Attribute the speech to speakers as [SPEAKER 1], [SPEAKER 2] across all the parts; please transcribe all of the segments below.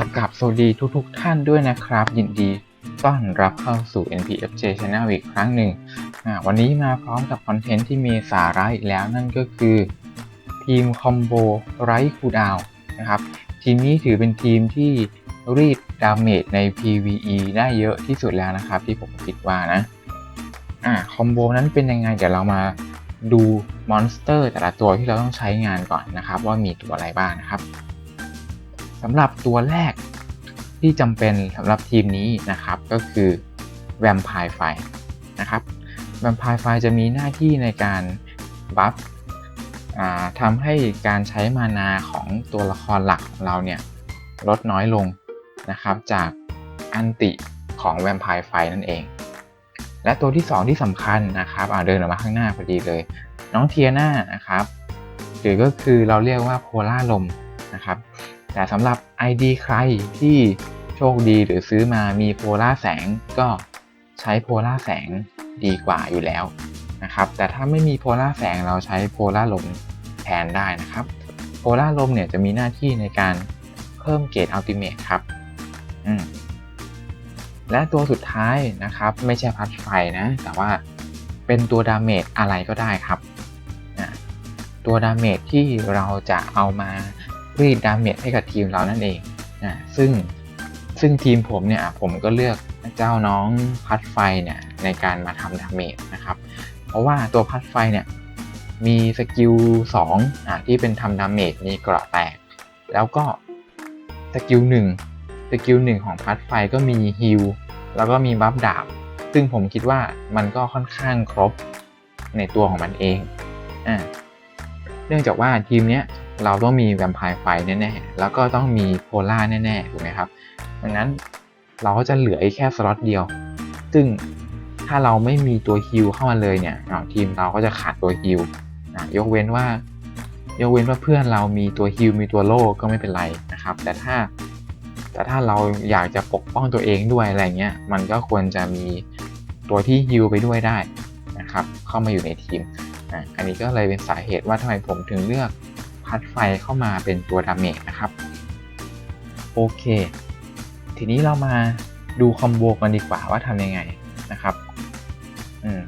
[SPEAKER 1] ละกับสวัสดีทุกๆทท่านด้วยนะครับ ยินดีต้อนรับเข้าสู่ NPFJ Channel อีกครั้งหนึ่ง วันนี้มาพร้อมกับคอนเทนต์ที่มีสาระอีกแล้วนั่นก็คือ ทีมคอมโบไร้คูดาวน์นะครับ ทีมนี้ถือเป็นทีมที่รีดดาเมจใน PVE ได้เยอะที่สุดแล้วนะครับ ที่ผมคิดว่านะอ่าคอมโบนั้นเป็นยังไง เดี๋ยวเรามาดูมอนสเตอร์แต่ละตัวที่เราต้องใช้งานก่อนนะครับ ว่ามีตัวอะไรบ้างนะครับสำหรับตัวแรก ที่จำเป็นสำหรับทีมนี้นะครับ ก็คือแวมไพร์ไฟนะครับแวมไพร์ไฟจะมีหน้าที่ในการบัฟทำให้การใช้มานาของตัวละครหลักของเราเนี่ยลดน้อยลงนะครับจากอันติของแวมไพร์ไฟนั่นเอง และตัวที่ 2 ที่สำคัญนะครับเดินออกมาข้างหน้าพอดีเลย น้องเทียนานะครับหรือก็คือเราเรียกว่าโพล่าลมนะครับ แต่สำหรับ ID ใครที่ โชคดีหรือซื้อมามีโพล่าแสงก็ใช้โพล่าแสงดีกว่าอยู่แล้วนะครับ แต่ถ้าไม่มีโพล่าแสงเราใช้โพล่าลมแทนได้นะครับ โพล่าลมเนี่ยจะมีหน้าที่ในการเพิ่มเกรดอัลติเมทครับอืมและตัวสุดท้ายนะครับ ไม่ใช่พัดไฟนะ แต่ว่าเป็นตัวดาเมจอะไรก็ได้ครับ ตัวดาเมจที่เราจะเอามารีดดาเมจให้กับทีมเรานั่นเองนะซึ่ง ซึ่งทีมผมเนี่ยผมก็เลือกเจ้าน้องพัดไฟเนี่ยในการมาทำดาเมจนะครับ เพราะว่าตัวพัดไฟเนี่ยมีสกิล2อะที่เป็นทำดาเมจมีกระแตก แล้วก็สกิล1สกิล1ของพัดไฟก็มีฮิลแล้วก็มีบัฟดาบ ซึ่งผมคิดว่ามันก็ค่อนข้างครบในตัวของมันเองอ่าเนื่องจากว่าทีมเนี้ย เราต้องมีแวมไพร์ไฟแน่ๆ แล้วก็ต้องมีโพล่าแน่ๆ ถูกไหมครับ ดังนั้นเราก็จะเหลือแค่สล็อตเดียว ซึ่งถ้าเราไม่มีตัวฮิลเข้ามาเลยเนี่ยทีมเราก็จะขาดตัวฮิลยกเว้นว่ายกเว้นว่าเพื่อนเรามีตัวฮิลมีตัวโล่ก็ไม่เป็นไรนะครับ แต่ถ้าแต่ถ้าเราอยากจะปกป้องตัวเองด้วยอะไรเงี้ย มันก็ควรจะมีตัวที่ฮิลไปด้วยได้นะครับ เข้ามาอยู่ในทีมอันนี้ก็เลยเป็นสาเหตุว่าทำไมผมถึงเลือก พัดไฟเข้ามาเป็นตัวดาเมจนะครับ โอเค ทีนี้เรามาดูคอมโบกันดีกว่าว่าทำยังไงนะครับ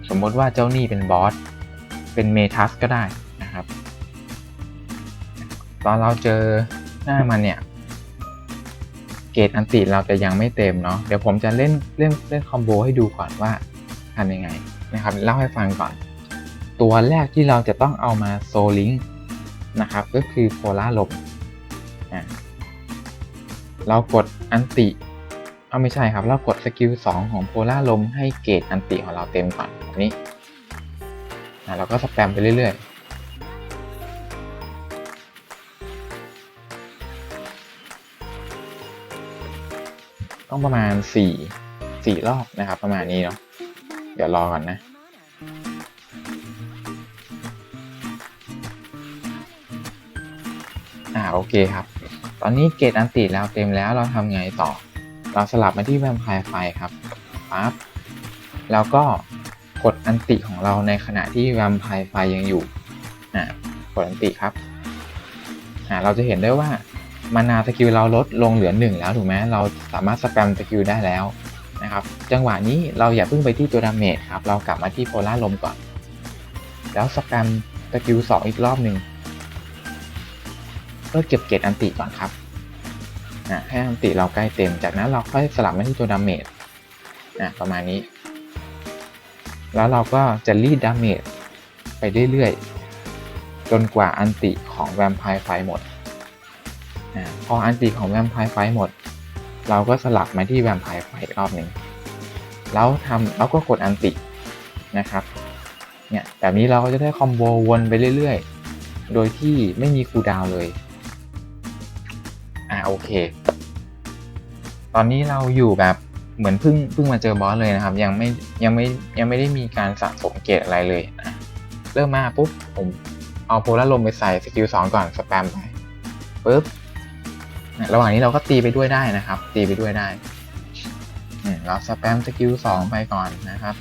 [SPEAKER 1] สมมติว่าเจ้านี่เป็นบอส เป็นเมทัสก็ได้นะครับ ตอนเราเจอหน้ามันเนี่ย เกตอันติเราจะยังไม่เต็มเนาะ เดี๋ยวผมจะเล่นเล่นเล่นคอมโบให้ดูก่อนว่าทำยังไงนะครับ เล่าให้ฟังก่อน ตัวแรกที่เราจะต้องเอามาโซลิง นะครับ ก็คือโพล่าลมเรากดอันติเอาไม่ใช่ครับ เรากดสกิล2ของโพล่าลมให้เกรดอันติของเราเต็มก่อนแบบนี้เราก็สแปมไปเรื่อยๆ ต้องประมาณ 4 4 รอบนะครับ ประมาณนี้เนาะเดี๋ยวรอก่อนนะ อ่าโอเคครับ ตอนนี้เกตอันติแล้วเต็มแล้วเราทำไงต่อ เราสลับมาที่แวมไพร์ไฟครับปั๊บแล้วก็กดอันติของเราในขณะที่แวมไพร์ไฟยังอยู่อ่ากดอันติครับอ่าเราจะเห็นได้ว่ามานาสกิลเราลดลงเหลือหนึ่งแล้วถูกไหมเราสามารถสแปมสกิลได้แล้วนะครับ จังหวะนี้เราอย่าเพิ่งไปที่ตัวดาเมจครับ เรากลับมาที่โพล่าลมก่อน แล้วสแปมสกิลสองอีกรอบหนึ่ง พื่อเก็บเกรดอันติก่อนครับนะให้อันติเราใกล้เต็ม จากนั้นเราค่อยสลับมาที่ตัวดาเมจนะประมาณนี้ แล้วเราก็จะรีดดาเมจไปเรื่อยๆ จนกว่าอันติของแวมไพร์ไฟหมดนะพออันติของแวมไพร์ไฟหมด เราก็สลับมาที่แวมไพร์ไฟรอบหนึ่งแล้วทำแล้วก็กดอันตินะครับเนี่ยแบบนี้เราก็จะได้คอมโบวนไปเรื่อยๆ โดยที่ไม่มีคูดาวเลย อ่าโอเค ตอนนี้เราอยู่แบบเหมือนเพิ่งเพิ่งมาเจอบอสเลยนะครับ ยังไม่ยังไม่ยังไม่ได้มีการสะสมเกรดอะไรเลยนะเริ่มมาปุ๊บผมเอาโพลาร์ลมไปใส่สกิลสองก่อนสแปมไปปุ๊บระหว่างนี้เราก็ตีไปด้วยได้นะครับ ตีไปด้วยได้เราสแปมสกิลสองไปก่อนนะครับ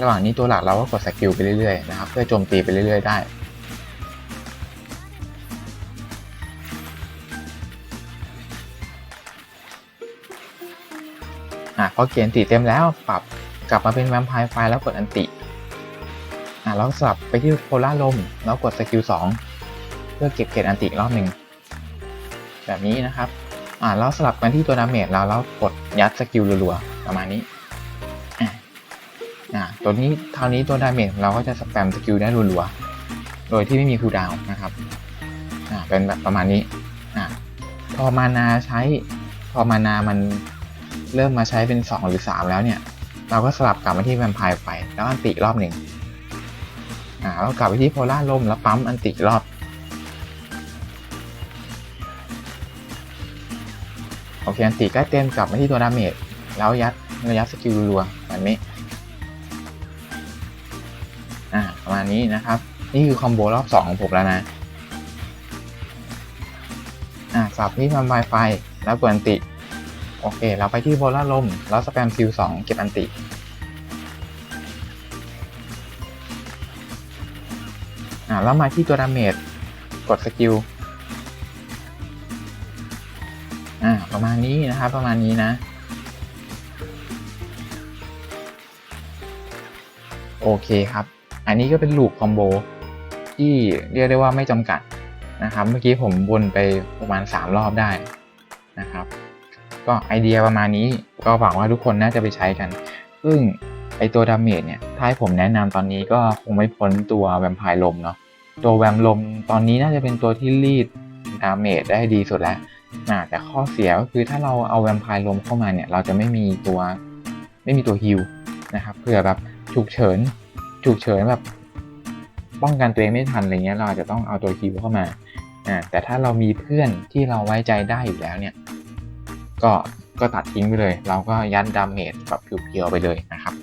[SPEAKER 1] ระหว่างนี้ตัวหลักเราก็กดสกิลไปเรื่อยๆนะครับ เพื่อโจมตีไปเรื่อยๆได้ อะพอเขียนติเต็มแล้วปรับกลับมาเป็นแวมไพร์ไฟล์แล้วกดอันติอะแล้วสลับไปที่โพล่าลมแล้วกดสกิลสองเพื่อเก็บเกรดอันติอีกรอบหนึ่งแบบนี้นะครับอะแล้วสลับกันที่ตัวดาเมจแล้วแล้วกดยัดสกิลรัวๆประมาณนี้อะอะตัวนี้คราวนี้ตัวดาเมจเราก็จะสแปมสกิลได้รัวๆโดยที่ไม่มีคูลดาวน์นะครับอะเป็นแบบประมาณนี้อะพอมานาใช้พอมานามัน เริ่มมาใช้เป็น 2 หรือ 3 แล้วเนี่ย เราก็สลับกลับมาที่แวมไพร์ไฟแล้วอันติรอบหนึ่งอ่าแล้วกลับไปที่โพล่าลมแล้วปั๊มอันติอีกรอบ โอเค อันติใกล้เต็มกลับมาที่ตัวดาเมจแล้วยัดระยัดสกิลรัวแบบนี้อ่าประมาณนี้นะครับ นี่คือคอมโบรอบ 2 ของผมแล้วนะ อ่าสับที่ทำ Wi-Fi แล้วกดอันติ โอเค เราไปที่โบล่าลม แล้วสแปมคิวสองเก็บอันติ อ่าแล้วมาที่ตัวดาเมจ กดสกิล อ่า ประมาณนี้นะครับ ประมาณนี้นะ โอเคครับ อันนี้ก็เป็นลูปคอมโบ ที่เรียกได้ว่าไม่จำกัดนะครับ เมื่อกี้ผมวนไปประมาณ 3 รอบได้นะครับ ก็ไอเดียประมาณนี้ก็หวังว่าทุกคนน่าจะไปใช้กัน ซึ่งไอตัวดาเมจเนี่ยถ้าให้ผมแนะนำตอนนี้ก็คงไม่พ้นตัวแวมไพร์ลมเนาะตัวแวมลมตอนนี้น่าจะเป็นตัวที่รีดดาเมจได้ดีสุดแล้วอ่าแต่ข้อเสียก็คือถ้าเราเอาแวมไพร์ลมเข้ามาเนี่ยเราจะไม่มีตัวไม่มีตัวฮิลนะครับเผื่อแบบฉุกเฉินฉุกเฉินแบบป้องกันตัวเองไม่ทันอะไรเงี้ยเราอาจจะต้องเอาตัวฮิลเข้ามาอ่าแต่ถ้าเรามีเพื่อนที่เราไว้ใจได้อยู่แล้วเนี่ย ก็ก็ตัดทิ้งไปเลย เราก็ยันดาเมจแบบเพียวๆไปเลยนะครับ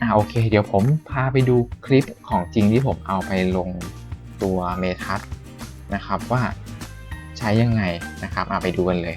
[SPEAKER 1] อ่าโอเค เดี๋ยวผมพาไปดูคลิปของจริงที่ผมเอาไปลงตัวเมทัสนะครับว่าใช้ยังไงนะครับเอาไปดูกันเลย